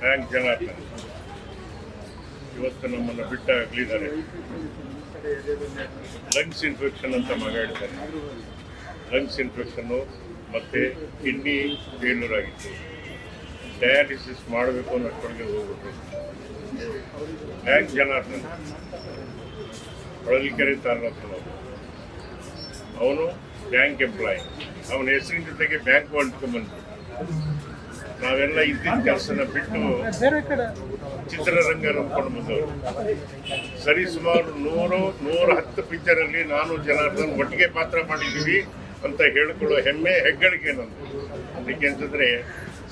Bank Janardhan ಇವತ್ತು ನಮ್ಮನ್ನು ಬಿಟ್ಟ ಅಗಲಿದ್ದಾರೆ ಲಂಗ್ಸ್ ಇನ್ಫೆಕ್ಷನ್ ಅಂತ ಮಗ ಹೇಳ್ತಾರೆ ಲಂಗ್ಸ್ ಇನ್ಫೆಕ್ಷನ್ನು ಮತ್ತು ಕಿಡ್ನಿ ಫೇಲ್ಯೂರ್ ಆಗಿತ್ತು ಡಯಾಲಿಸಿಸ್ ಮಾಡಬೇಕು ಅನ್ನೋಷ್ಟೊಳಗೆ ಹೋಗ್ಬಿಟ್ರು. ಬ್ಯಾಂಕ್ ಜನಾರ್ದನ್ ಹೊಳಲಿಕೆರೆ ತಾಲೂಕು ಅವನು ಬ್ಯಾಂಕ್ ಎಂಪ್ಲಾಯಿ ಅವನ ಹೆಸರಿನ ಜೊತೆಗೆ ಬ್ಯಾಂಕ್ ಬಂದ್ಬಿಟ್ಟು ನಾವೆಲ್ಲ ಇದ್ದಿದ್ದ ಕೆಲಸನ ಬಿಟ್ಟು ಚಿತ್ರರಂಗ ನಂಬ್ಕೊಂಡು ಸರಿ, ಸುಮಾರು ನೂರು, ನೂರ ಹತ್ತು ಪಿಕ್ಚರಲ್ಲಿ ನಾನು ಜನಾರ್ದನ್ ಒಟ್ಟಿಗೆ ಪಾತ್ರ ಮಾಡಿದ್ದೀವಿ ಅಂತ ಹೇಳಿಕೊಳ್ಳೋ ಹೆಮ್ಮೆ ಹೆಗ್ಗಳಿಕೆ ನಂದು ಅದಕ್ಕೆ ಅಂತಂದ್ರೆ,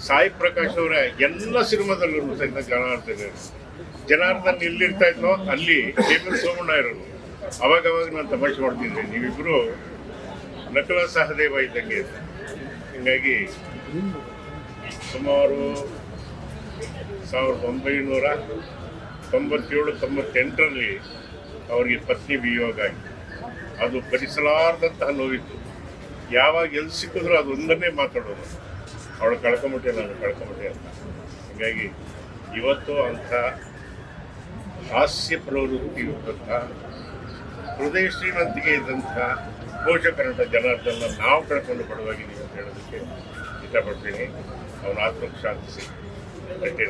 ಸಾಯಿ ಪ್ರಕಾಶ್ ಅವರ ಎಲ್ಲ ಸಿನಿಮಾದಲ್ಲೂ ಸಹಿತ ಜನಾರ್ದನ್. ಜನಾರ್ದನ್ ಎಲ್ಲಿರ್ತಾ ಇದ್ನೋ ಅಲ್ಲಿ ಹೇಮಂತ್ ಸೋಮಣ್ಣ ಅವಾಗ ಅವಾಗ ನಾನು ತಮಾಷೆ ಮಾಡ್ತಿದ್ದೆ ನೀವಿಬ್ಬರು ನಕಲ ಸಹದೇವ ಇದ್ದಂಗೆ. ಹೀಗಾಗಿ ಸುಮಾರು ಸಾವಿರದ ಒಂಬೈನೂರ ತೊಂಬತ್ತೇಳು, ತೊಂಬತ್ತೆಂಟರಲ್ಲಿ ಅವರಿಗೆ ಪತ್ನಿ ವಿಯೋಗ ಆಯಿತು. ಅದು ಭರಿಸಲಾರದಂತಹ ನೋವಿತ್ತು. ಯಾವಾಗ ಎಲ್ಲಿ ಸಿಕ್ಕಿದ್ರು ಅದೊಂದನ್ನೇ ಮಾತಾಡೋದು. ಅವಳು ಕಳ್ಕೊಂಬಿಟ್ಟೆ ನಾನು ಕಳ್ಕೊಂಬಿಟ್ಟೆ ಅಂತ. ಹೀಗಾಗಿ ಇವತ್ತು ಅಂಥ ಹಾಸ್ಯ ಪ್ರವೃತ್ತಿ ಇದ್ದಂಥ ಹೃದಯ ಶ್ರೀಮಂತಿಗೆ ಇದ್ದಂಥ ಪೋಷಕರಂಥ ಜನಾರ್ದನ ನಾವು ಕಳ್ಕೊಂಡು ಪಡವಾಗಿದ್ದೀವಿ ಅಂತ ಹೇಳೋದಕ್ಕೆ ಇಷ್ಟಪಡ್ತೀನಿ. ಅವನ ಆತ್ಮಕ್ಕೆ ಶಾಂತಿಸಿ ಅಷ್ಟೇ